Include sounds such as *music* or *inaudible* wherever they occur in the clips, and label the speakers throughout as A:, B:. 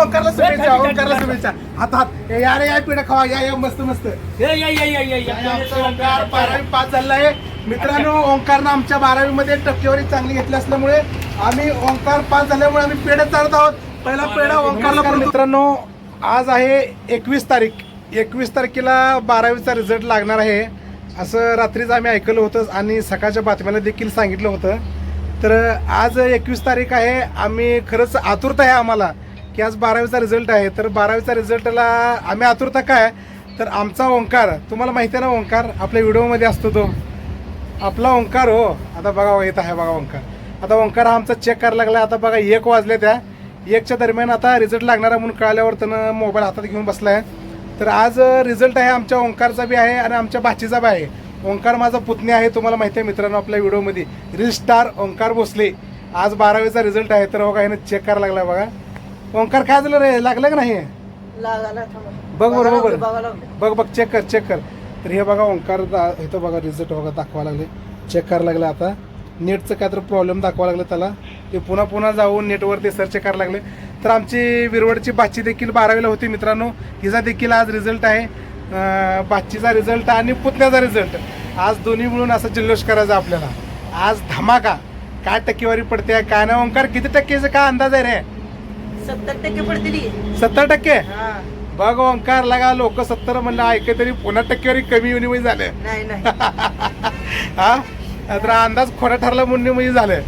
A: ओंकारला शुभेच्छा ओंकारला शुभेच्छा. हात हात. ए, या रे या पिढ्या खावा या या मस्त मस्त. ओंकार बारावी पास झालेला आहे मित्रांनो ओंकारनं आमच्या बारावी मध्ये टक्केवारी चांगली घेतली असल्यामुळे आम्ही ओंकार पास झाल्यामुळे आम्ही पेढे चालत आहोत. पहिला पेढा ओंकारला. मित्रांनो आज आहे एकवीस तारीख. एकवीस तारखेला बारावीचा रिझल्ट लागणार आहे. असं रात्रीच आम्ही ऐकलं होतं आणि सकाळच्या बातम्याला देखील सांगितलं होतं. तर आज एकवीस तारीख आहे. आम्ही खरंच आतुरता आहे आम्हाला. की आज बारावीचा रिझल्ट आहे. तर बारावीचा रिझल्टला आम्ही आतुरता काय? तर आमचा ओंकार तुम्हाला माहिती आहे ना ओंकार? आपल्या व्हिडिओमध्ये असतो तो. आपला ओंकार हो. आता बघा येत आहे बघा ओंकार. आता ओंकार हा आमचा चेक करायला लागला आता बघा एक वाजले त्या. एकच्या दरम्यान आता रिझल्ट लागणार आहे म्हणून कळल्यावर त्यानं मोबाईल हातात घेऊन बसला आहे तर आज रिझल्ट आहे आमच्या ओंकारचा बी आहे आणि आमच्या भाचीचा बी आहे. ओंकार माझा पुतणी आहे तुम्हाला माहिती आहे मित्रांनो आपल्या व्हिडिओमध्ये रिल स्टार ओंकार भोसले. आज बारावीचा रिझल्ट आहे. तर हो, बघा ह्यानं चेक करायला लागला बघा. ओंकार काय झालं रे? लागलं का नाही?
B: लागायला थांबा.
A: बघ बरं, बघ बरं.
B: बघा लागले.
A: बघ बघ चेक कर चेक कर. तर हे बघा ओंकार दा- इथं बघा रिझल्ट बघा दाखवा लागले. चेक करायला लागले आता. नेटचं काय तर प्रॉब्लेम दाखवा लागले त्याला. ते पुन्हा पुन्हा जाऊन नेटवरती सर्च करायला लागले. तर आमची विरवडची बाची देखील बारावीला होती मित्रांनो. हिचा देखील आज रिझल्ट आहे. अं, बाचीचा रिझल्ट आणि पुतण्याचा रिझल्ट आज दोन्ही मिळून असं जल्लोष करायचा आपल्याला. आज धमाका. काय टक्केवारी पडते काय ना ओंकार किती टक्केचा काय अंदाज आहे रे?
B: सत्तर टक्के पडतील
A: सत्तर टक्के?
B: हा.
A: बघ ओंकार लगा लोक सत्तर म्हणलं ऐके तरी पुन्हा टक्केवारी कमी येऊन म्हणजे झालं.
B: नाही नाही. *laughs*
A: हा? तर अंदाज खोटा ठरला म्हणून म्हणजे झालं.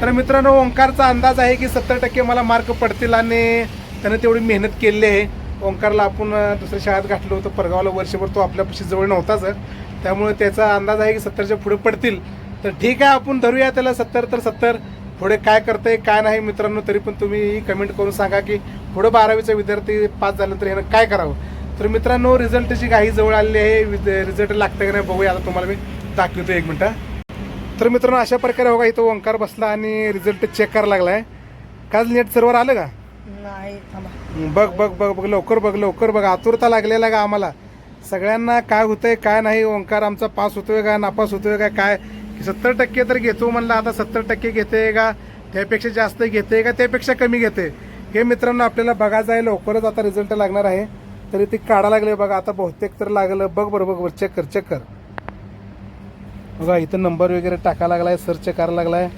A: तर मित्रांनो ओंकारचा अंदाज आहे की सत्तर टक्के मला मार्क पडतील आणि त्यानं तेवढी मेहनत केली आहे. ओंकारला आपण दुसऱ्या शाळेत घातलं होतं परगावला. वर्षभर तो आपल्यापाशी जवळ नव्हताच. त्यामुळे त्याचा अंदाज आहे की सत्तरच्या पुढे पडतील. तर ठीक आहे आपण धरूया त्याला सत्तर तर सत्तर. पुढे काय करतंय काय नाही मित्रांनो तरी पण तुम्ही कमेंट करून सांगा की पुढे बारावीचा विद्यार्थी पास झाला तर ह्यानं काय करावं. तर मित्रांनो रिझल्टची काही जवळ आलेली आहे. रिझल्ट लागतं का नाही बघूया. आता तुम्हाला मी दाखवतो एक मिनटं. तर मित्रांनो अशा प्रकारे बघा इथं ओंकार बसला आणि रिझल्ट चेक करायला लागलाय. काल नेट सर्वर आलं का?
B: नाही
A: बघ बघ बघ बघ लवकर बघ लवकर बघ. आतुरता लागलेला का आम्हाला? सगळ्यांना काय होतंय काय नाही? ओंकार आमचा पास होतोय का? नापास होतोय का? काय? सत्तर टक्के तर घेतो म्हणलं आता सत्तर टक्के घेते का? त्यापेक्षा जास्त घेते का? त्यापेक्षा कमी घेते. हे मित्रांनो आपल्याला बघायचं आहे लवकरच आता रिझल्ट लागणार आहे. तरी ते काढा लागले बघा आता बहुतेक तर लागलं. बघ बरं बघ बरं चेक कर चेक कर. बघा इथं नंबर वगैरे टाकायला लागलाय सर्च करायला लागलाय.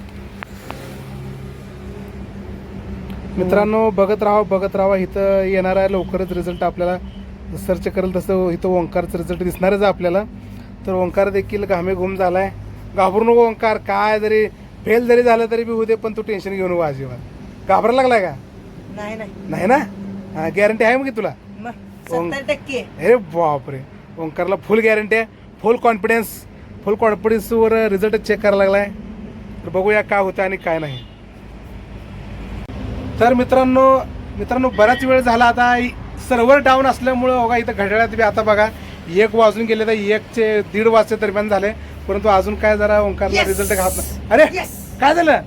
A: मित्रांनो बघत राहा बघत राहा. इथं येणार आहे लवकरच रिझल्ट आपल्याला. सर्च करेल तसं इथं ओंकारचं रिझल्ट दिसणारच आपल्याला. तर ओंकार देखील घामे घुम आहे घाबरू नको ओंकार काय जरी फेल जरी झालं तरी बी उद्या पण तू टेन्शन घेऊ नको अजिबात. घाबरायला लागलाय का?
B: नाही नाही.
A: नाही ना? गॅरंटी आहे मग की तुला?
B: मग सत्तर टक्के.
A: अरे बापरे. ओंकारला फुल गॅरंटी आहे फुल कॉन्फिडन्स फुल कॉन्फिडन्सवर रिझल्ट चेक करायला लागलाय. तर बघूया काय होतं आणि काय नाही. तर मित्रांनो मित्रांनो बराच वेळ झाला आता. सर्व्हर डाऊन असल्यामुळं बघा इथं घड्याळात बी आता बघा एक वाजून गेले तर एकचे दीड वाजच्या दरम्यान झाले. परंतु अजून काय जरा ओंकारला
B: Yes!
A: रिझल्ट घात नाही. अरे
B: Yes!
A: काय झालं?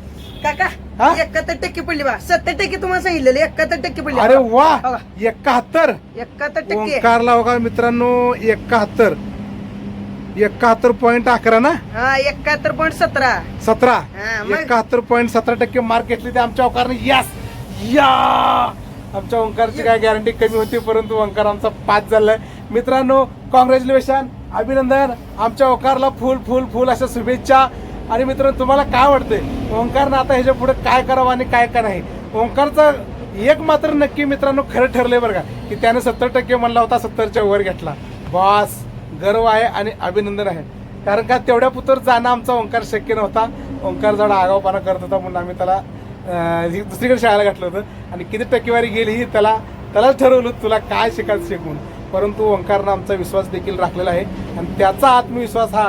B: काका
A: हा?
B: एकाहत्तर टक्के पडली बा. सत्तर टक्के तुम्हाला सांगितलेलं एकाहत्तर टक्के पडली.
A: अरे वा. एकाहत्तर?
B: एकाहत्तर टक्के.
A: ओंकारला बघा मित्रांनो एकाहत्तर. एकाहत्तर पॉईंट अकरा ना?
B: हा एकाहत्तर पॉईंट सतरा.
A: सतरा.
B: हा, मग?
A: एकाहत्तर पॉईंट सतरा टक्के मार्क घेतले ते आमच्या ओंकारने. यस या! आमच्या ओंकारची काय गॅरंटी कमी होती परंतु ओंकार आमचा पाच झालाय. मित्रांनो कॉंग्रॅच्युलेशन अभिनंदन. आमच्या ओंकारला फुल फुल फुल अशा शुभेच्छा. आणि मित्रांनो तुम्हाला काय वाटतंय? ओंकारनं आता ह्याच्या पुढे काय करावं आणि काय का नाही? ओंकारचं एक मात्र नक्की मित्रांनो खरं ठरलंय बरं का की त्याने सत्तर टक्के म्हणला होता सत्तरच्या वर घेतला. बॉस गर्व आहे आणि अभिनंदन आहे. कारण का तेवढ्या पुतर जाणं आमचा ओंकार शक्य नव्हता. ओंकार जरा आगावपणा करत होता म्हणून आम्ही त्याला दुसरीकडे शाळेला घातलं होतं. आणि किती टक्केवारी गेली ही त्याला त्यालाच ठरवलं तुला काय शिकायचं शिकून. परंतु ओंकारनं आमचा विश्वास देखील राखलेला आहे आणि त्याचा आत्मविश्वास हा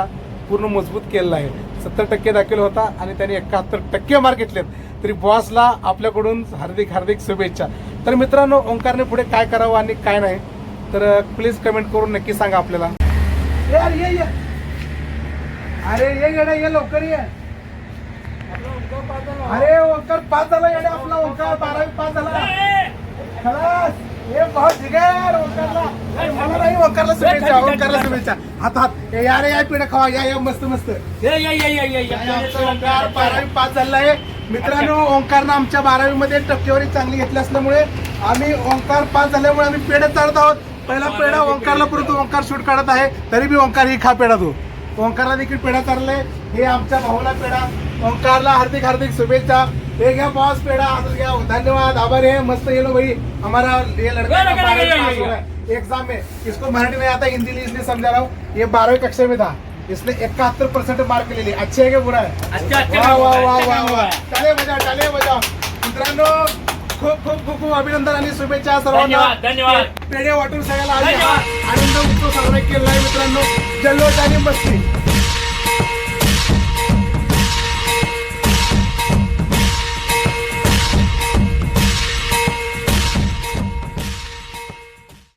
A: पूर्ण मजबूत केलेला आहे. सत्तर टक्के दाखल होता आणि त्याने एकाहत्तर टक्के मार्क घेतलेत. तरी बॉसला आपल्याकडून हार्दिक हार्दिक शुभेच्छा. तर मित्रांनो ओंकारने पुढे काय करावं आणि काय नाही तर प्लीज कमेंट करून नक्की सांगा आपल्याला. यार ये ये. अरे ये येडा ये लवकर ये. अरे ओंकार पास झाला येडा आपला ओंकार. बारावी पास झाला. खलास. हात हात. या रे या पिढ्या खावा या या मस्त मस्त.
C: या या या या या या.
A: आमचा ओंकार बारावी पास झाला आहे मित्रांनो ओंकारनं आमच्या बारावी मध्ये टक्केवारी चांगली घेतली असल्यामुळे आम्ही ओंकार पास झाल्यामुळे आम्ही पेढे चालत आहोत. पहिला पेढा ओंकारला परंतु ओंकार शूट काढत आहे. तरी बी ओंकार ही खा पेढा तू. ओंकारला देखील पेढा चालले हे आमच्या भाऊला पेढा. ओंकारला हार्दिक हार्दिक शुभेच्छा. हे घ्या बॉस पेढा हातात घ्या धन्यवाद आभार है मस्त ये लो भाई। हमारा ये लड़का एग्जाम में इसको मराठी में आता हिंदी इसलिए समझा रहा हूँ। ये बारहवीं कक्षा में था। इसने इकहत्तर परसेंट मार्क ले लिए। अच्छे है क्या बुरा है? वाह बजा बजा। मित्रांनो खूप खूप खूप खूप अभिनंदन आणि शुभेच्छा सर्वांना.
C: धन्यवाद,
A: पेढे वाटून सगळ्याला. आनंद उत्सव साजरा केला आहे मित्रांनो. जल्लोष आणि मस्ती.